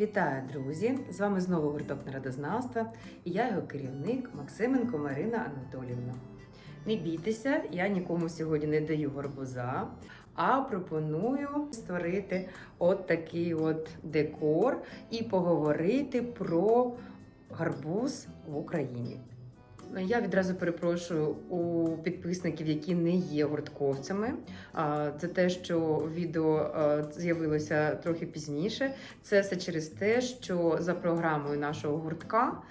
Вітаю, друзі! З вами знову гурток народознавства і я його керівник Максименко Марина Анатолівна. Не бійтеся, я нікому сьогодні не даю гарбуза, а пропоную створити от такий от декор і поговорити про гарбуз в Україні. Я відразу перепрошую у підписників, які не є гуртковцями. Це те, що відео з'явилося трохи пізніше. Це все через те, що за програмою нашого гуртка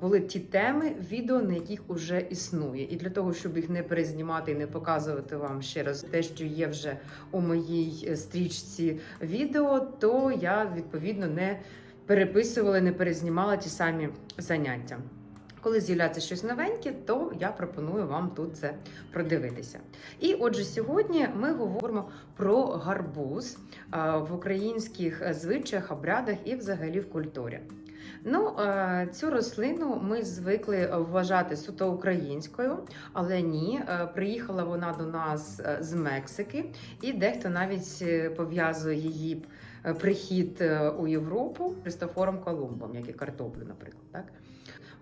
були ті теми відео, на яких вже існує. І для того, щоб їх не перезнімати і не показувати вам ще раз те, що є вже у моїй е, стрічці відео, то я відповідно не переписувала, не перезнімала ті самі заняття. Коли з'являється щось новеньке, то я пропоную вам тут це продивитися. І отже, сьогодні ми говоримо про гарбуз в українських звичаях, обрядах і взагалі в культурі. Ну, е, цю рослину ми звикли вважати суто українською, але ні, е, приїхала вона до нас е, з Мексики, і дехто навіть е, пов'язує її е, прихід е, у Європу Христофором Колумбом, як і картоплю, наприклад. Так?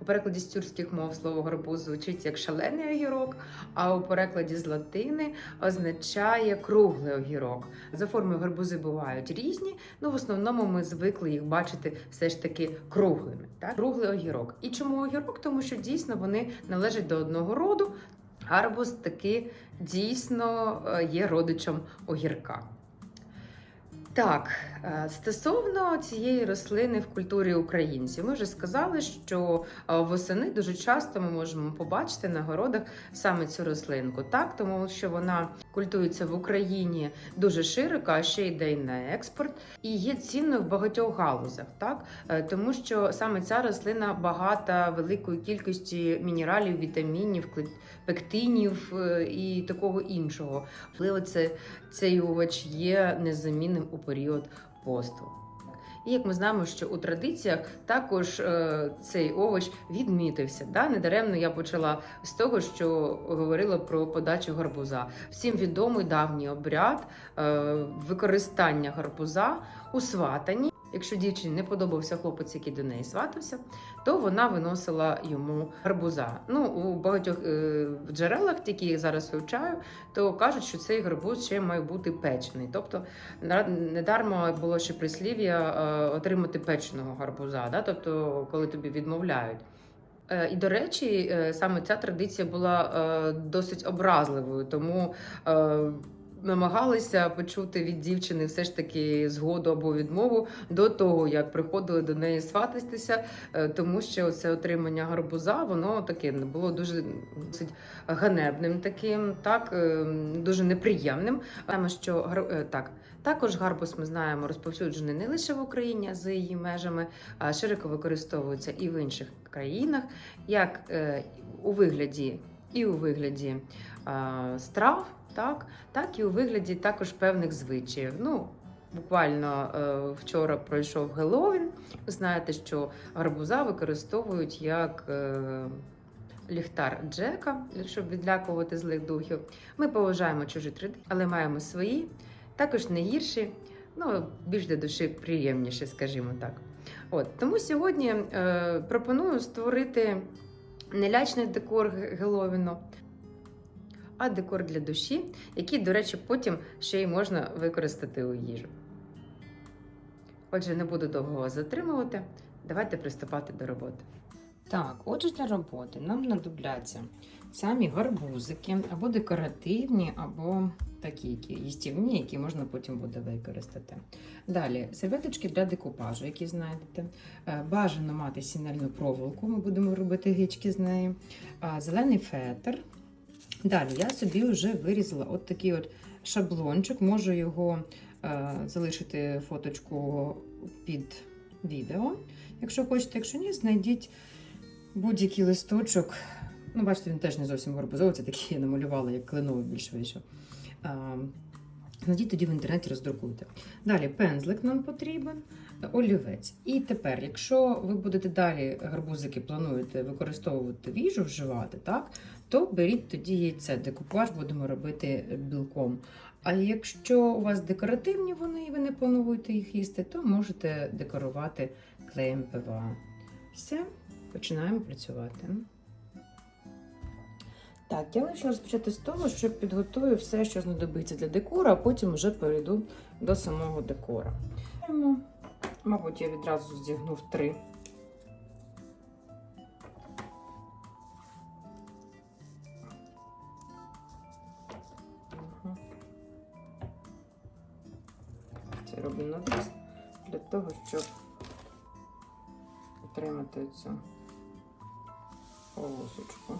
Перекладі з тюркських мов слово гарбуз звучить як шалений огірок, а у перекладі з латини означає круглий огірок. За формою гарбузи бувають різні, ну в основному ми звикли їх бачити все ж таки круглими. Так? Круглий огірок. І чому огірок? Тому що дійсно вони належать до одного роду. Гарбуз таки дійсно е, є родичем огірка. Так, е, стосовно цієї рослини в культурі українців, ми вже сказали, що е, восени дуже часто ми можемо побачити на городах саме цю рослинку. Так, тому що вона культується в Україні дуже широко, а ще йде й на експорт, і є цінною в багатьох галузях, так Е, тому що саме ця рослина багата великою кількості мінералів, вітамінів, пектинів і такого іншого. Можливо, це цей овоч є незамінним у період посту. І як ми знаємо, що у традиціях також е, цей овоч відмітився. Да? Недаремно я почала з того, що говорила про подачу гарбуза. Всім відомий давній обряд е, використання гарбуза у сватанні. Якщо дівчині не подобався хлопець, який до неї сватався, то вона виносила йому гарбуза. Ну у багатьох е, джерелах, які я зараз вивчаю, то кажуть, що цей гарбуз ще має бути печений. Тобто недармо було ще прислів'я е, отримати печеного гарбуза, да? тобто коли тобі відмовляють. Е, І до речі, саме ця традиція була досить образливою, тому намагалися почути від дівчини все ж таки згоду або відмову до того, як приходили до неї свататися, е, тому що це отримання гарбуза, воно таке було дуже досить ганебним таким, так е, дуже неприємним. Саме що е, так. Також гарбуз ми знаємо розповсюджений не лише в Україні а за її межами, а широко використовується і в інших країнах, як у вигляді і у вигляді страв, так, так і у вигляді також певних звичаїв. Ну, буквально е, вчора пройшов Геловін. Ви знаєте, що гарбуза використовують як. Е, Ліхтар Джека, щоб відлякувати злих духів. Ми поважаємо чужі традиції, але маємо свої, також не гірші, ну більш для душі приємніші, скажімо так. От тому сьогодні е, пропоную створити не лячний декор Геловіну, а декор для душі, який, до речі, потім ще й можна використати у їжу. Отже, не буду довго вас затримувати. Давайте приступати до роботи. Так, отже, для роботи нам знадобляться самі гарбузики, або декоративні, або такі які їстівні, які можна потім буде використати. Далі серветочки для декупажу, які знайдете. Е, Бажано мати сінельну проволоку, ми будемо робити гички з неї. Зелений фетр. Далі я собі вже вирізала от такий от шаблончик. Можу його е, залишити фоточку під відео. Якщо хочете, якщо ні, знайдіть будь-який листочок. Ну, бачите, він теж не зовсім горбузовий, це такий я намалювала, як кленовий більш вийшов. Знайдіть тоді в інтернеті роздрукуйте. Далі пензлик нам потрібен, олівець. І тепер, якщо ви будете далі гарбузики плануєте використовувати в їжу, вживати, так, то беріть тоді яйце. Декупаж будемо робити білком. А якщо у вас декоративні вони і ви не плануєте їх їсти, то можете декорувати клеєм ПВА. Все, починаємо працювати. Так, я вирішила розпочати з того, що підготую все, що знадобиться для декора, а потім вже перейду до самого декора. Мабуть, я відразу здягнув три. Це роблю надріз для того, щоб отримати цю полосочку.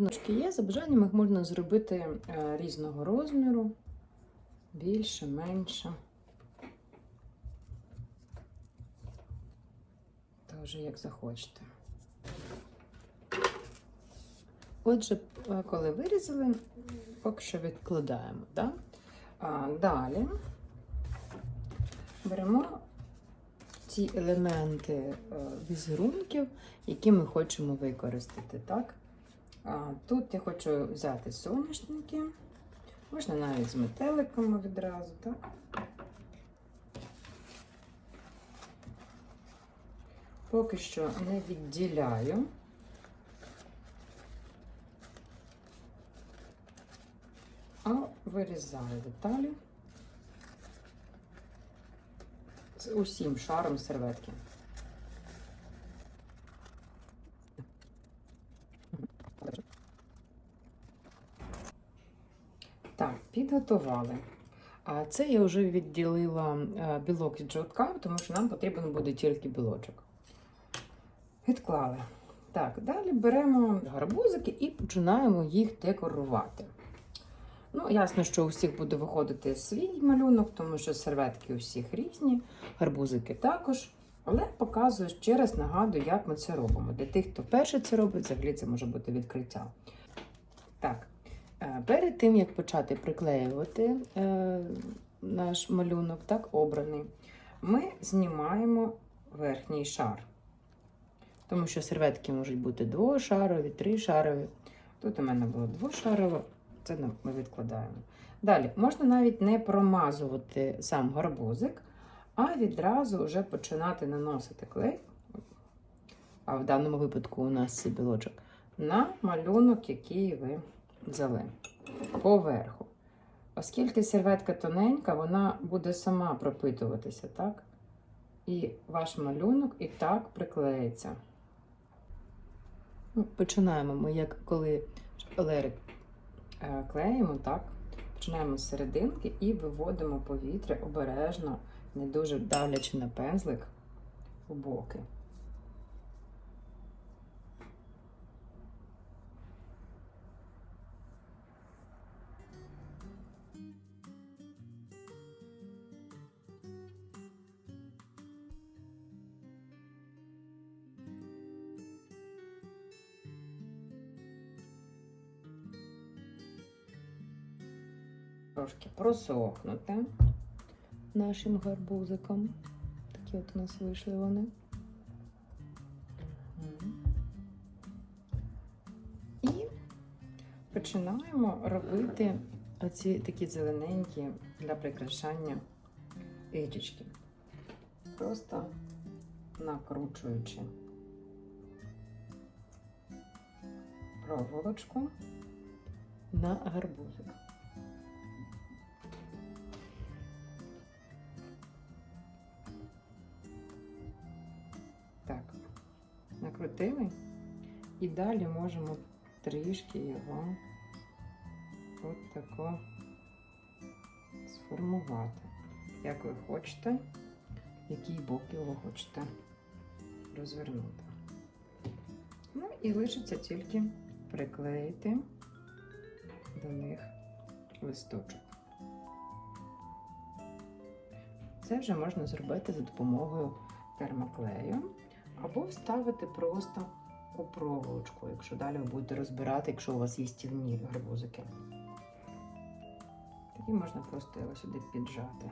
Ножки є, за бажанням їх можна зробити е, різного розміру, більше, менше. Та вже як захочете. Отже, е, коли вирізали, поки що відкладаємо. Да? А, далі беремо ті елементи е, візерунків, які ми хочемо використати. Так? Тут я хочу взяти соняшники, можна навіть з метеликами відразу, так? Поки що не відділяю. А вирізаю деталі з усім шаром серветки. Так, підготували. А це я вже відділила е, білок від жовтка, тому що нам потрібен буде тільки білочок. Відклали. Так, далі беремо гарбузики і починаємо їх декорувати. Ну, ясно, що у всіх буде виходити свій малюнок, тому що серветки у всіх різні, гарбузики також. Але показую ще раз, нагадую, як ми це робимо. Для тих, хто вперше це робить, взагалі це може бути відкриття. Так, Перед тим, як почати приклеювати е, наш малюнок, так, обраний, ми знімаємо верхній шар. Тому що серветки можуть бути двошарові, тришарові. Тут у мене було двошарово, це ми відкладаємо. Далі, можна навіть не промазувати сам гарбузик, а відразу вже починати наносити клей. А в даному випадку у нас це білочок, на малюнок, який ви взяли поверху. Оскільки серветка тоненька, вона буде сама пропитуватися, так? І ваш малюнок і так приклеїться. Ну, Починаємо ми, як коли шпалери е, клеїмо, так? Починаємо з серединки і виводимо повітря обережно, не дуже давлячи на пензлик у боки. Трошки просохнути нашим гарбузиком. Такі от у нас вийшли вони. І починаємо робити оці такі зелененькі для прикрашання річечки. Просто накручуючи проволочку на гарбузик. Накрутили. І далі можемо трішки його от тако сформувати. Як ви хочете, який бок його хочете розвернути. Ну і лишиться тільки приклеїти до них листочок. Це вже можна зробити за допомогою термоклею або вставити просто у проволочку, якщо далі ви будете розбирати, якщо у вас є стільні гарбузики. Тоді можна просто його сюди піджати.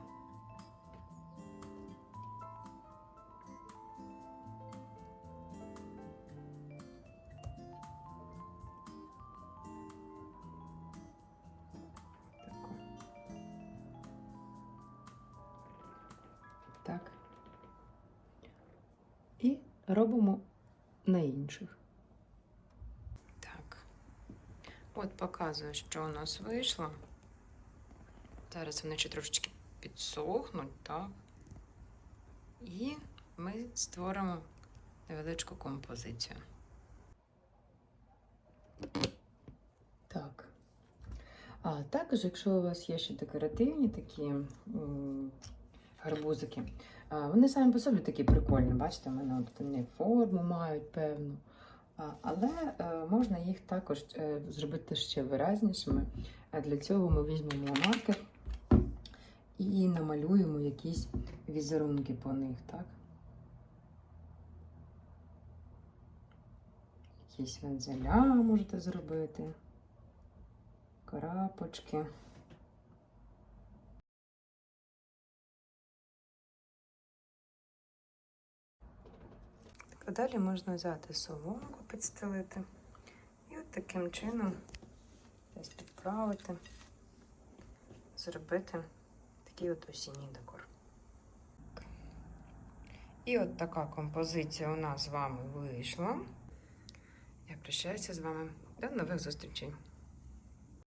Так. Робимо на інших. Так. От показую, що у нас вийшло. Зараз вони ще трошечки підсохнуть, так. І ми створимо невеличку композицію. Так. А також, якщо у вас є ще декоративні такі гарбузики, вони самі по собі такі прикольні. Бачите, в мене от вони форму мають певну. Але е, можна їх також е, зробити ще виразнішими. Для цього ми візьмемо маркер і намалюємо якісь візерунки по них, так? Якісь вензеля можете зробити, крапочки. А далі можна взяти соломку, підстелити і от таким чином десь підправити, зробити такий от осінній декор. І от така композиція у нас з вами вийшла. Я прощаюся з вами. До нових зустрічей!